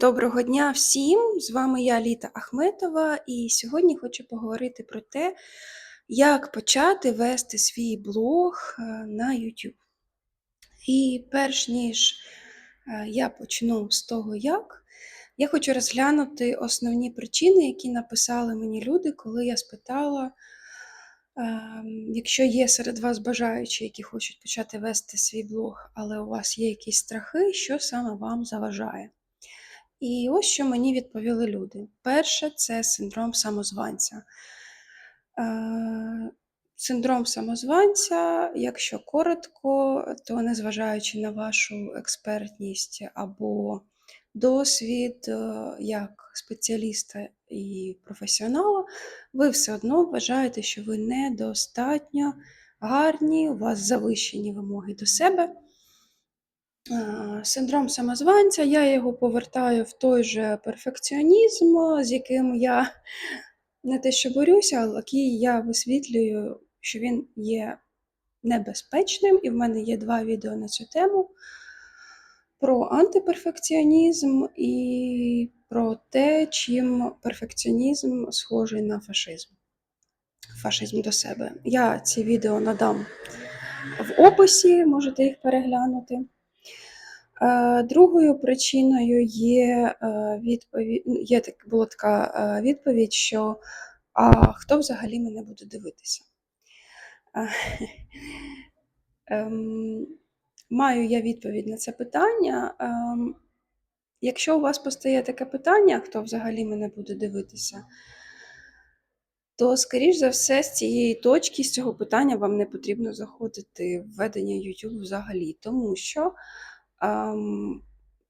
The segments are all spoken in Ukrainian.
Доброго дня всім! З вами я Літа Ахметова, і сьогодні хочу поговорити про те, як почати вести свій блог е, на YouTube. І перш ніж е, я почну з того, як, я хочу розглянути основні причини, які написали мені люди, коли я спитала, ем, якщо є серед вас бажаючі, які хочуть почати вести свій блог, але у вас є якісь страхи, що саме вам заважає. І ось що мені відповіли люди. Перше це синдром самозванця. Е, Синдром самозванця, якщо коротко, то незважаючи на вашу експертність або досвід е, як спеціаліста і професіонала, ви все одно вважаєте, що ви недостатньо гарні, у вас завищені вимоги до себе. Е, Синдром самозванця, я його повертаю в той же перфекціонізм, з яким я не те, що борюся, але який я висвітлюю, що він є небезпечним, і в мене є два відео на цю тему про антиперфекціонізм і про те, чим перфекціонізм схожий на фашизм. Фашизм до себе. Я ці відео надам в описі, можете їх переглянути. Е, Другою причиною є е, відповідь, ну, є так, була така е, відповідь, що а хто взагалі мене буде дивитися? Ем, Маю я відповідь на це питання. Ем, Якщо у вас постає таке питання, хто взагалі мене буде дивитися, то, скоріш за все, з цієї точки, з цього питання вам не потрібно заходити в ведення YouTube взагалі, тому що ем,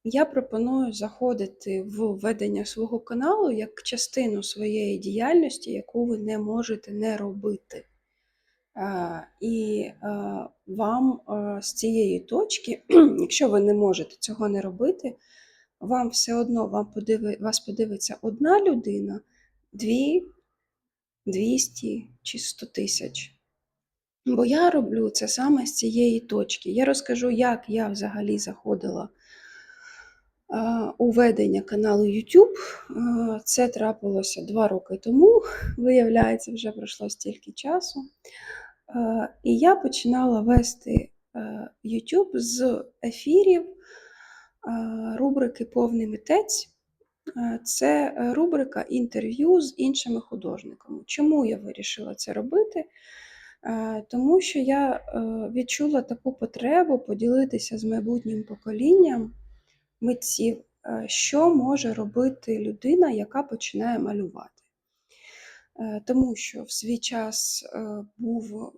я пропоную заходити в ведення свого каналу як частину своєї діяльності, яку ви не можете не робити. Е, І е, вам е, з цієї точки, якщо ви не можете цього не робити, вам все одно вам подиви, вас подивиться одна людина, дві, 200 чи 100 тисяч. Бо я роблю це саме з цієї точки. Я розкажу, як я взагалі заходила у ведення каналу YouTube. Це трапилося два роки тому, виявляється, вже пройшло стільки часу. І я починала вести YouTube з ефірів рубрики Повний митець. Е, Це рубрика інтерв'ю з іншими художниками. Чому я вирішила це робити? Е, Тому що я е, відчула таку потребу поділитися з майбутнім поколінням митців, що може робити людина, яка починає малювати. Тому що в свій час був,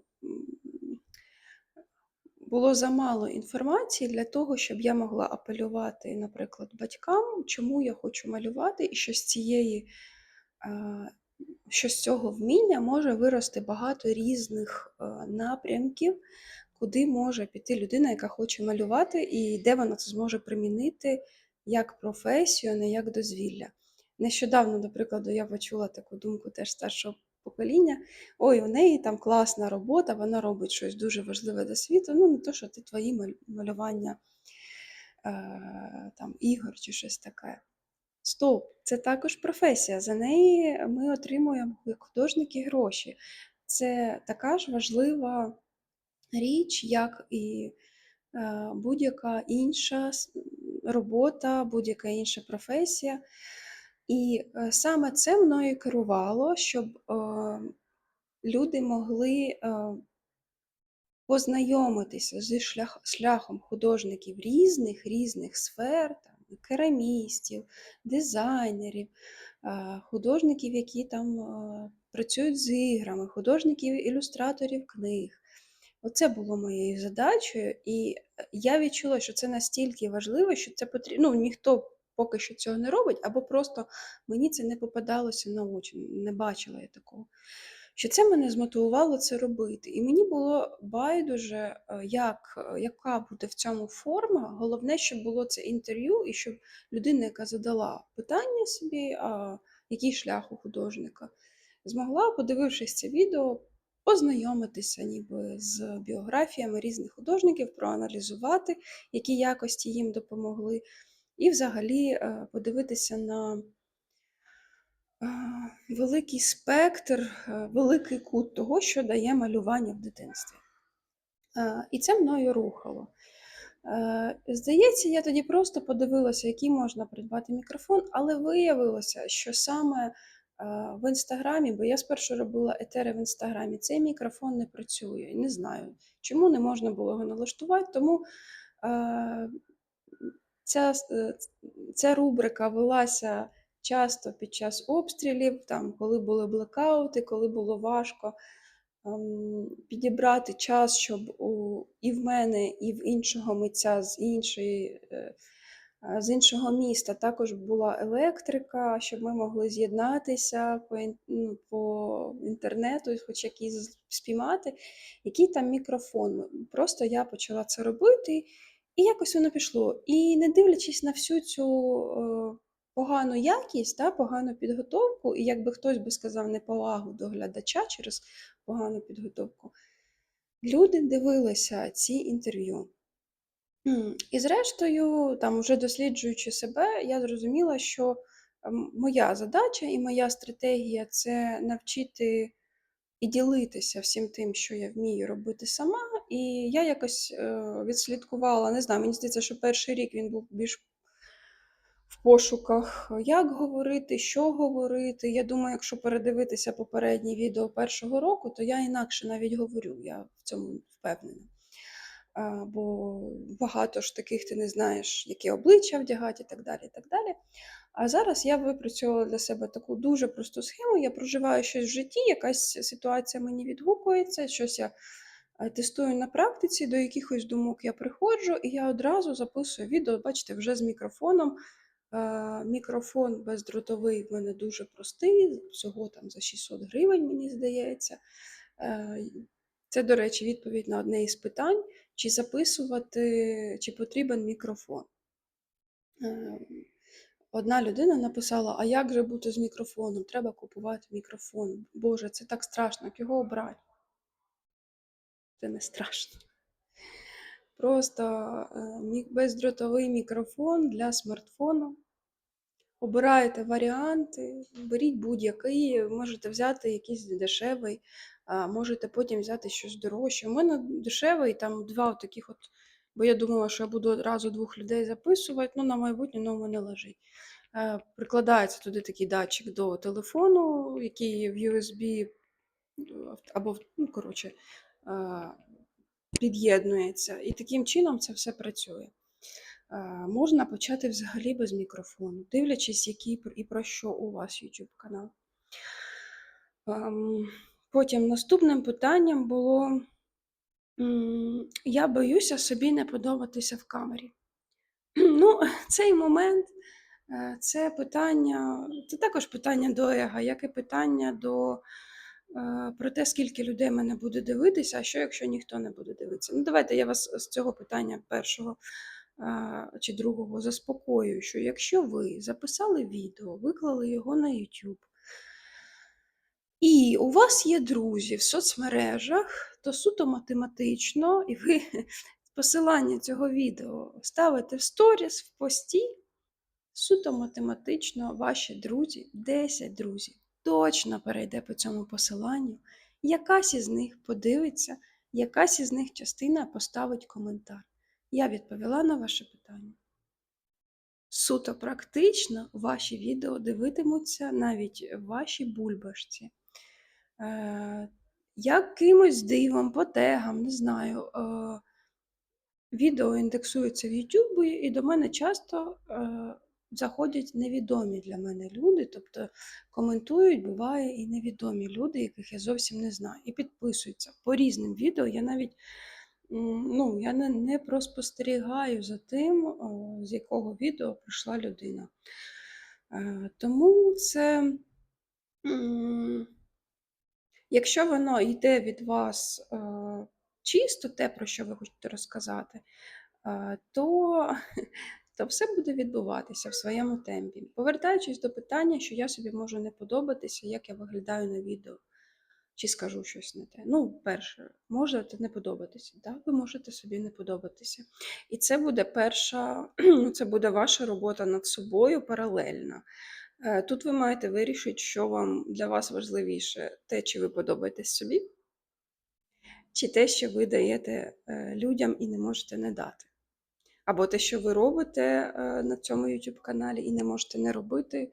було замало інформації для того, щоб я могла апелювати, наприклад, батькам, чому я хочу малювати, і що з цієї е, що з цього вміння може вирости багато різних е, напрямків, куди може піти людина, яка хоче малювати, і де вона це зможе примінити як професію, а не як дозвілля. Нещодавно, до прикладу, я почула таку думку теж старшого покоління: ой, у неї там класна робота, вона робить щось дуже важливе для світу. Ну, не то, що ти твої малювання е, там, ігор чи щось таке. Стоп, це також професія. За неї ми отримуємо як художники гроші. Це така ж важлива річ, як і е, будь-яка інша робота, будь-яка інша професія. І е, саме це мною керувало, щоб е, люди могли е, познайомитися зі шлях, шляхом художників різних різних сфер, там, керамістів, дизайнерів, художників, які там працюють з іграми, художників, ілюстраторів книг. Оце було моєю задачею, і я відчула, що це настільки важливо, що це потрібно. Ну, ніхто поки що цього не робить, або просто мені це не попадалося на очі, не бачила я такого що це мене змотивувало це робити. І мені було байдуже, е, як, е, яка буде в цьому форма. Головне, щоб було це інтерв'ю, і щоб людина, яка задала питання собі, а який шлях у художника, змогла, подивившись це відео, познайомитися ніби з біографіями різних художників, проаналізувати, які якості їм допомогли. І взагалі е, подивитися на е, великий спектр, е, великий кут того, що дає малювання в дитинстві. І це мною рухало. Здається, я тоді просто подивилася, який можна придбати мікрофон, але виявилося, що саме в інстаграмі, бо я спершу робила етери в інстаграмі, цей мікрофон не працює. І не знаю, чому не можна було його налаштувати. Тому ця, е, ця рубрика велася часто під час обстрілів, там, коли були блекаути, коли було важко ем, підібрати час, щоб у, і в мене, і в іншого митця з іншої. е, е, З іншого міста також була електрика, щоб ми могли з'єднатися по, ну, по інтернету, хоч якийсь спіймати, який там мікрофон. Просто я почала це робити, і якось воно пішло. І не дивлячись на всю цю е, погану якість, та, погану підготовку, і якби хтось би сказав неповагу до глядача через погану підготовку, люди дивилися ці інтерв'ю. І зрештою, там, уже досліджуючи себе, я зрозуміла, що ем, моя задача і моя стратегія це навчити і ділитися всім тим, що я вмію робити сама. І я якось е, відслідкувала, не знаю, мені здається, що перший рік він був більш в пошуках, як говорити, що говорити. Я думаю, якщо передивитися попередні відео першого року, то я інакше навіть говорю, я в цьому впевнена. Бо багато ж таких ти не знаєш, які обличчя вдягати і так далі. і так далі. А зараз я випрацювала для себе таку дуже просту схему. Я проживаю щось в житті, якась ситуація мені відгукується, щось я тестую на практиці, до якихось думок я приходжу, і я одразу записую відео, бачите, вже з мікрофоном. Мікрофон бездротовий в мене дуже простий, всього там за 600 гривень, мені здається. Це, до речі, відповідь на одне із питань, чи записувати, чи потрібен мікрофон. Одна людина написала: А як же бути з мікрофоном? Треба купувати мікрофон. Боже, це так страшно, як його обрати? Це не страшно. Просто е, бездротовий мікрофон для смартфону. Обираєте варіанти, беріть будь-який, можете взяти якийсь дешевий, можете потім взяти щось дорожче. У мене дешевий, там два таких от, бо я думала, що я буду одразу двох людей записувати, ну на майбутнє ну, у мене лежить. Е, Прикладається туди такий датчик до телефону, який в USB або, ну, коротше, е, під'єднується. І таким чином це все працює. Можна почати взагалі без мікрофону, дивлячись, який і про що у вас YouTube канал. Потім наступним питанням було: я боюся собі не подобатися в камері. Ну, цей момент е, це питання, це також питання до ега, як і питання до про те, скільки людей мене буде дивитися, а що якщо ніхто не буде дивитися. Ну, давайте я вас з цього питання першого е, чи другого заспокоюю, що якщо ви записали відео, виклали його на YouTube, і у вас є друзі в соцмережах, то суто математично, і ви посилання цього відео ставите в сторіс, в пості, суто математично ваші друзі, 10 друзів, точно перейде по цьому посиланню, якась із них подивиться, якась із них частина поставить коментар. Я відповіла на ваше питання. Суто практично ваші відео дивитимуться навіть ваші бульбашці. Е, Якимось дивом, по тегам, не знаю. Е, відео індексується в YouTube, і до мене часто е, заходять невідомі для мене люди, тобто коментують, буває і невідомі люди, яких я зовсім не знаю, і підписуються по різним відео. Я навіть ну, я не, проспостерігаю за тим, з якого відео прийшла людина. Е, Тому це. Якщо воно йде від вас е, чисто, те, про що ви хочете розказати, е, то, то все буде відбуватися в своєму темпі. Повертаючись до питання, що я собі можу не подобатися, як я виглядаю на відео. чи скажу щось не те. Ну, перше, можете не подобатися. Да? Ви можете собі не подобатися. І це буде перша, ну, це буде ваша робота над собою паралельна. Е, Тут ви маєте вирішити, що вам для вас важливіше: те, чи ви подобаєтесь собі, чи те, що ви даєте е, людям і не можете не дати. Або те, що ви робите е, на цьому YouTube каналі і не можете не робити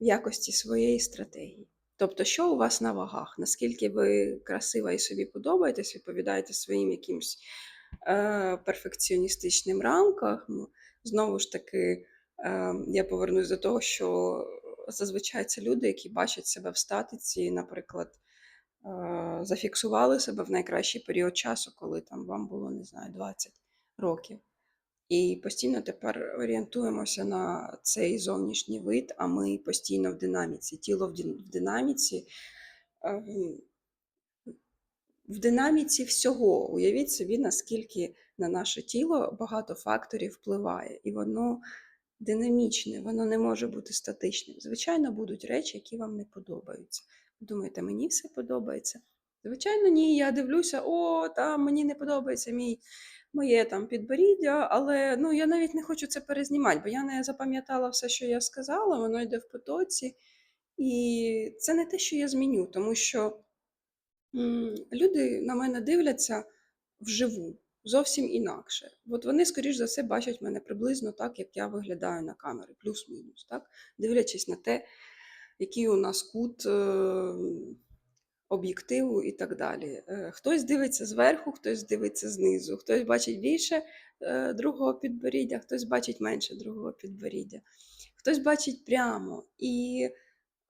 в якості своєї стратегії. Тобто, що у вас на вагах? Наскільки ви красива і собі подобаєтесь, відповідаєте своїм якимсь е, перфекціоністичним рамкам. Ну, Знову ж таки, е, я повернусь до того, що зазвичай це люди, які бачать себе в статиці, наприклад, е, зафіксували себе в найкращий період часу, коли там вам було, не знаю, 20 років. І постійно тепер орієнтуємося на цей зовнішній вид, а ми постійно в динаміці. Тіло в динаміці. е, В динаміці всього. Уявіть собі, наскільки на наше тіло багато факторів впливає, і воно динамічне, воно не може бути статичним. Звичайно, будуть речі, які вам не подобаються. Ви Думаєте, мені все подобається? Звичайно, ні. Я дивлюся, о, там мені не подобається мій моє там підборіддя, але ну я навіть не хочу це перезнімати, бо я не запам'ятала все, що я сказала, воно йде в потоці. І це не те, що я зміню, тому що м, люди на мене дивляться вживу, зовсім інакше. От вони, скоріш за все, бачать мене приблизно так, як я виглядаю на камері, плюс-мінус, так? дивлячись на те, який у нас кут. Об'єктиву і так далі. Е, Хтось дивиться зверху, хтось дивиться знизу, хтось бачить більше е, другого підборіддя, хтось бачить менше другого підборіддя, хтось бачить прямо. І,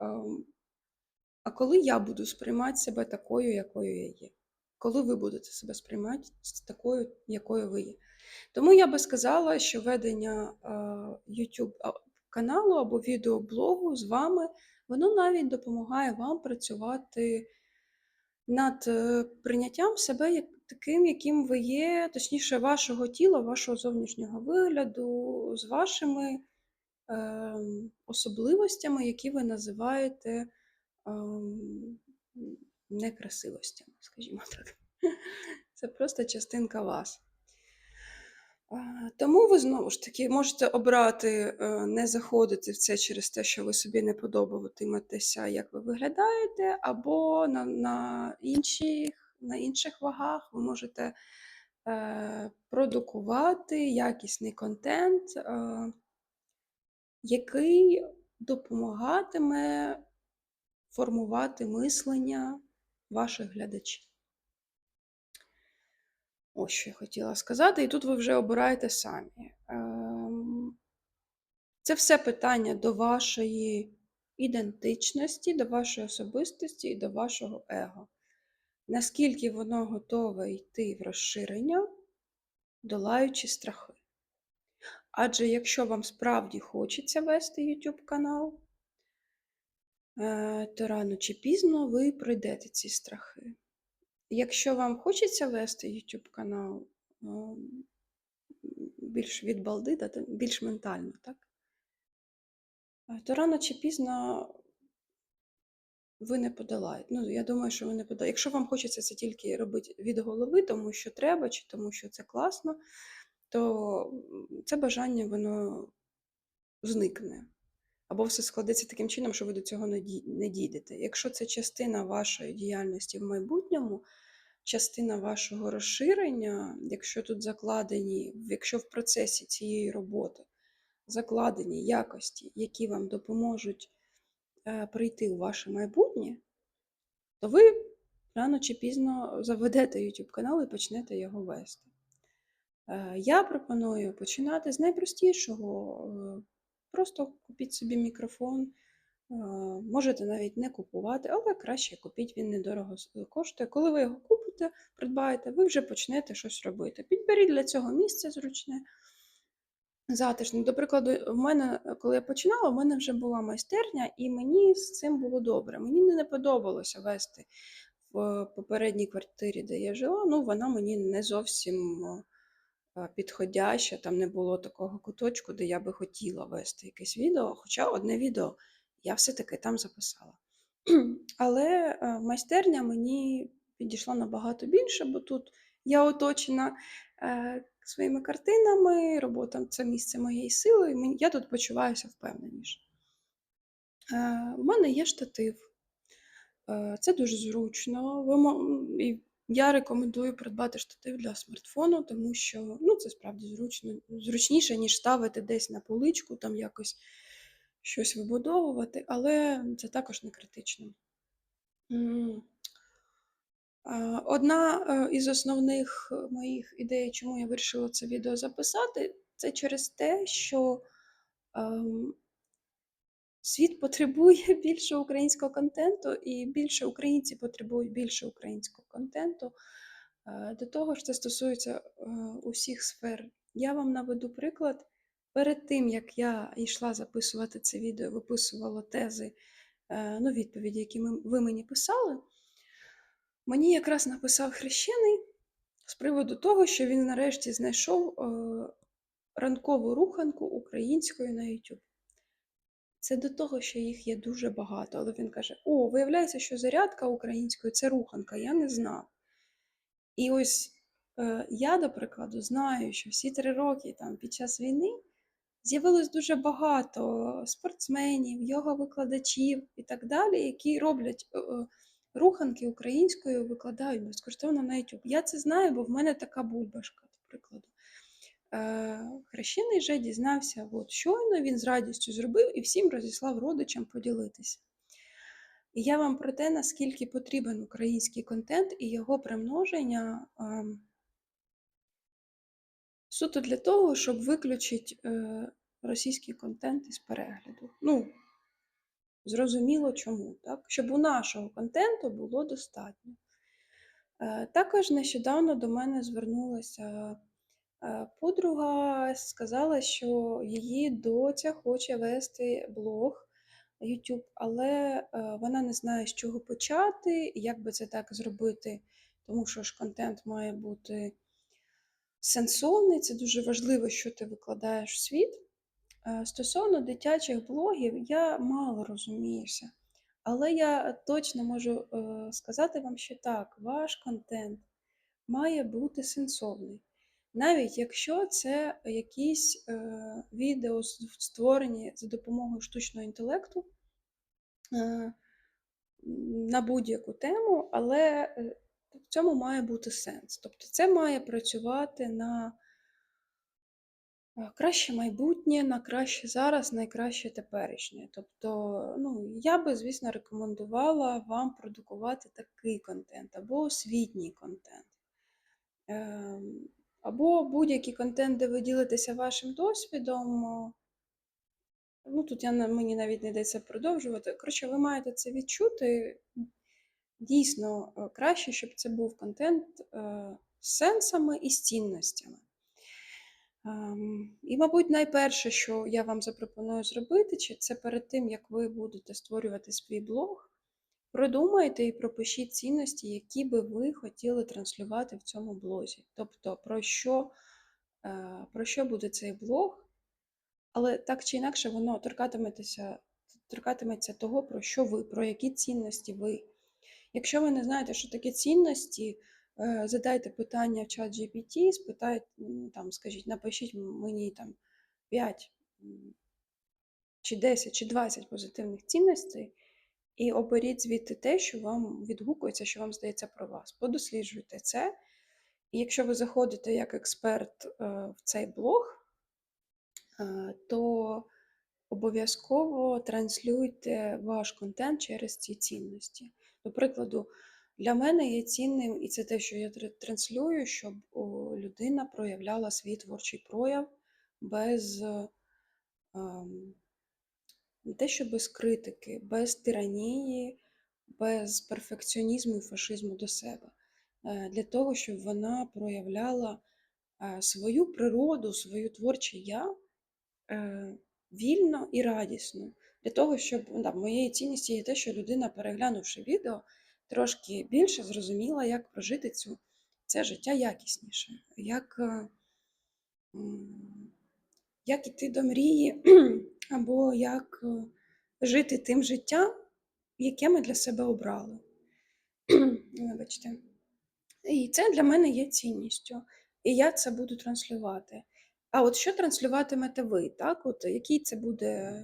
ем, а коли я буду сприймати себе такою, якою я є? Коли ви будете себе сприймати такою, якою ви є? Тому я би сказала, що ведення е, YouTube каналу або відеоблогу з вами, воно навіть допомагає вам працювати над е, прийняттям себе як таким, яким ви є, точніше, вашого тіла, вашого зовнішнього вигляду, з вашими е, особливостями, які ви називаєте е, некрасивостями, скажімо так. Це просто частинка вас. Тому ви знову ж таки можете обрати е, не заходити в це через те, що ви собі не подобатиметеся, як ви виглядаєте, або на, на, інших, на інших вагах ви можете е, продукувати якісний контент, е, який допомагатиме формувати мислення ваших глядачів. Ось що я хотіла сказати, і тут ви вже обираєте самі. Це все питання до вашої ідентичності, до вашої особистості і до вашого его. Наскільки воно готове йти в розширення, долаючи страхи. Адже якщо вам справді хочеться вести YouTube канал, е, то рано чи пізно ви пройдете ці страхи. Якщо вам хочеться вести YouTube канал більш від балди, більш ментально, так? То рано чи пізно ви не подолаєте. Ну, я думаю, що ви не подолаєте. Якщо вам хочеться це тільки робити від голови, тому що треба, чи тому що це класно, то це бажання воно зникне. Або все складеться таким чином, що ви до цього не дійдете. Якщо це частина вашої діяльності в майбутньому, частина вашого розширення, якщо тут закладені, якщо в процесі цієї роботи закладені якості, які вам допоможуть е, прийти у ваше майбутнє, то ви рано чи пізно заведете YouTube канал і почнете його вести. Е, Я пропоную починати з найпростішого. Е, Просто купіть собі мікрофон. Е, Можете навіть не купувати, але краще купіть, він недорого коштує. Коли ви його купите, придбаєте, ви вже почнете щось робити. Підберіть для цього місце зручне, затишне. До прикладу, в мене, е, коли я починала, в мене вже була майстерня, і мені з цим було добре. Мені не подобалося вести в попередній квартирі, де я жила. Ну, вона мені не зовсім е, е, підходяща. Там не було такого куточку, де я би хотіла вести якесь відео. Хоча одне відео я все-таки там записала. Але, е, майстерня мені підійшла набагато більше, бо тут я оточена, е, своїми картинами, робота це місце моєї сили, я тут почуваюся впевненіше. Е, у мене є штатив. Е, це дуже зручно. Я рекомендую придбати штатив для смартфону, тому що, ну, це справді зручно зручніше, ніж ставити десь на поличку, там якось щось вибудовувати, але це також не критично. Одна, е, із основних, моїх ідей, чому я вирішила це відео записати, це через те, що, ем світ потребує більше українського контенту, і більше українці потребують більше українського контенту. Е, до того ж, це стосується, е, усіх сфер. Я вам наведу приклад. Перед тим, як я йшла записувати це відео, виписувала тези, е, ну, відповіді, які ви мені писали, мені якраз написав хрещений з приводу того, що він нарешті знайшов, ранкову руханку українською на YouTube. Це до того, що їх є дуже багато, але він каже: О, виявляється, що зарядка українською це руханка, я не знав. І ось е, я, до прикладу, знаю, що всі три роки там, під час війни з'явилось дуже багато спортсменів, йога-викладачів і так далі, які роблять е, е, руханки українською, викладають безкоштовно на YouTube. Я це знаю, бо в мене така бульбашка, до прикладу. Е, Хрещений же дізнався от щойно, він з радістю зробив і всім розіслав родичам поділитися. І я вам про те, наскільки потрібен український контент і його примноження ем, суто для того, щоб виключити е, російський контент із перегляду. Ну, зрозуміло чому, так? Щоб у нашого контенту було достатньо. Е, Також нещодавно до мене звернулася подруга, сказала, що її доця хоче вести блог YouTube, але е, вона не знає, з чого почати, як би це так зробити, тому що ж контент має бути сенсовний, це дуже важливо, що ти викладаєш в світ. Е, Стосовно дитячих блогів, я мало розуміюся, але я точно можу е, сказати вам, що так, ваш контент має бути сенсовний. Навіть якщо це якісь е, відео створені за допомогою штучного інтелекту е, на будь-яку тему, але е, в цьому має бути сенс. Тобто це має працювати на е, краще майбутнє, на краще зараз, найкраще теперішнє. Тобто, ну, я би, звісно, рекомендувала вам продукувати такий контент або освітній контент. Ем, Або будь-який контент, де ви ділитеся вашим досвідом. Ну, тут я, мені навіть не йдеться продовжувати. Коротше, ви маєте це відчути. Дійсно, е, краще, щоб це був контент е, з сенсами і з цінностями. Ем, І, мабуть, найперше, що я вам запропоную зробити, чи це перед тим, як ви будете створювати свій блог, продумайте і пропишіть цінності, які би ви хотіли транслювати в цьому блозі. Тобто, про що, е, про що буде цей блог, але так чи інакше воно торкатиметься, торкатиметься того, про що ви, про які цінності ви. Якщо ви не знаєте, що таке цінності, е, задайте питання в чат GPT, спитайте, там, скажіть, напишіть мені там 5 чи 10 чи 20 позитивних цінностей, і оберіть звідти те, що вам відгукується, що вам здається про вас. Подосліджуйте це. І якщо ви заходите як експерт е, в цей блог, е, то обов'язково транслюйте ваш контент через ці цінності. До прикладу, для мене є цінним, і це те, що я транслюю, щоб людина проявляла свій творчий прояв без ем, не те, що без критики, без тиранії, без перфекціонізму і фашизму до себе. Е, Для того, щоб вона проявляла е, свою природу, свою творче я е, вільно і радісно. Для того, щоб ну, да, моєю цінністю є те, що людина, переглянувши відео, трошки більше зрозуміла, як прожити цю, це життя якісніше, як, як іти до мрії, або як е, жити тим життям, яке ми для себе обрали. Вибачте. І це для мене є цінністю, і я це буду транслювати. А от що транслюватимете ви, так? От який це буде,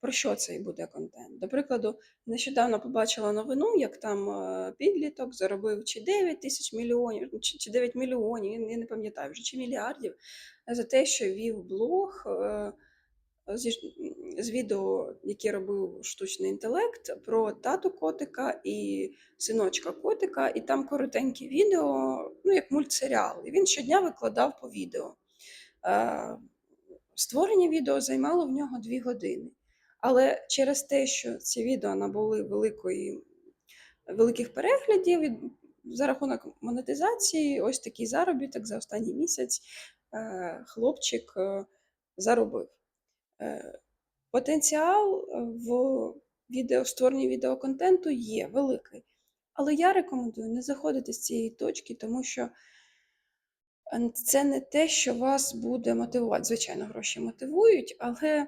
про що цей буде контент? До прикладу, нещодавно побачила новину, як там е, підліток заробив чи 9 тисяч мільйонів, чи, чи 9 мільйонів, я, не пам'ятаю вже, чи мільярдів, за те, що вів блог. З відео, яке робив штучний інтелект, про тату котика і синочка котика, і там коротеньке відео, ну як мультсеріал. І він щодня викладав по відео. Е, Створення відео займало в нього дві години. Але через те, що ці відео набули великої, великих переглядів за рахунок монетизації, ось такий заробіток за останній місяць е, хлопчик е, заробив. Е, Потенціал е, в відео, створенні відеоконтенту є великий. Але я рекомендую не заходити з цієї точки, тому що е, це не те, що вас буде мотивувати. Звичайно, гроші мотивують, але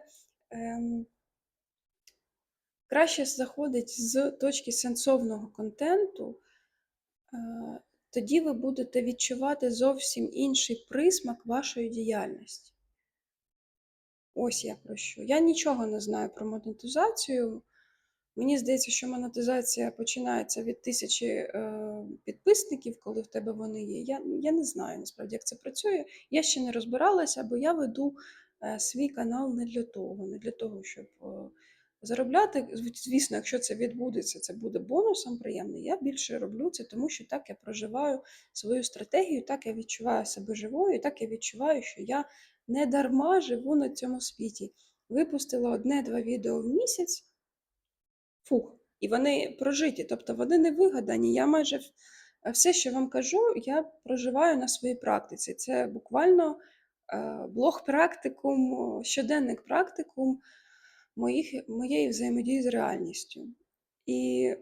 ем, краще заходить з точки сенсовного контенту, е, тоді ви будете відчувати зовсім інший присмак вашої діяльності. Ось я про що. Я нічого не знаю про монетизацію. Мені здається, що монетизація починається від тисячі е, підписників, коли в тебе вони є. Я, я не знаю насправді, як це працює. Я ще не розбиралася, бо я веду е, свій канал не для того, не для того, щоб е, заробляти. Звісно, якщо це відбудеться, це буде бонусом приємний. Я більше роблю це, тому що так я проживаю свою стратегію, так я відчуваю себе живою, так я відчуваю, що я не дарма живу на цьому світі. Випустила одне-два відео в місяць. Фух, і вони прожиті, тобто вони не вигадані. Я майже все, що вам кажу, я проживаю на своїй практиці. Це буквально е, блог практикум, щоденник практикум моїх, моєї взаємодії з реальністю. І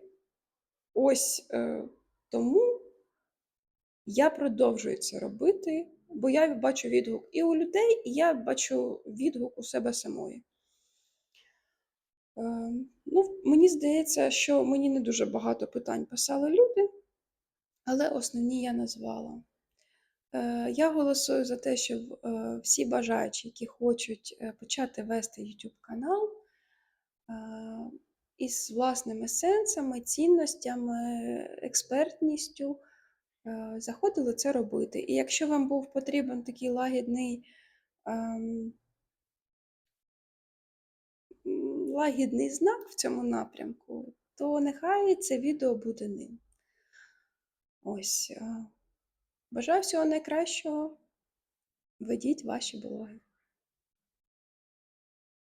ось е, тому я продовжую це робити, бо я бачу відгук і у людей, і я бачу відгук у себе самої. Е, Ну, мені здається, що мені не дуже багато питань писали люди, але основні я назвала. Е, Я голосую за те, щоб е, всі бажаючі, які хочуть почати вести YouTube канал із власними сенсами, цінностями, експертністю, заходили це робити. І якщо вам був потрібен такий лагідний ем, лагідний знак в цьому напрямку, то нехай це відео буде ним. Ось. е, Бажаю всього найкращого. Ведіть ваші блоги.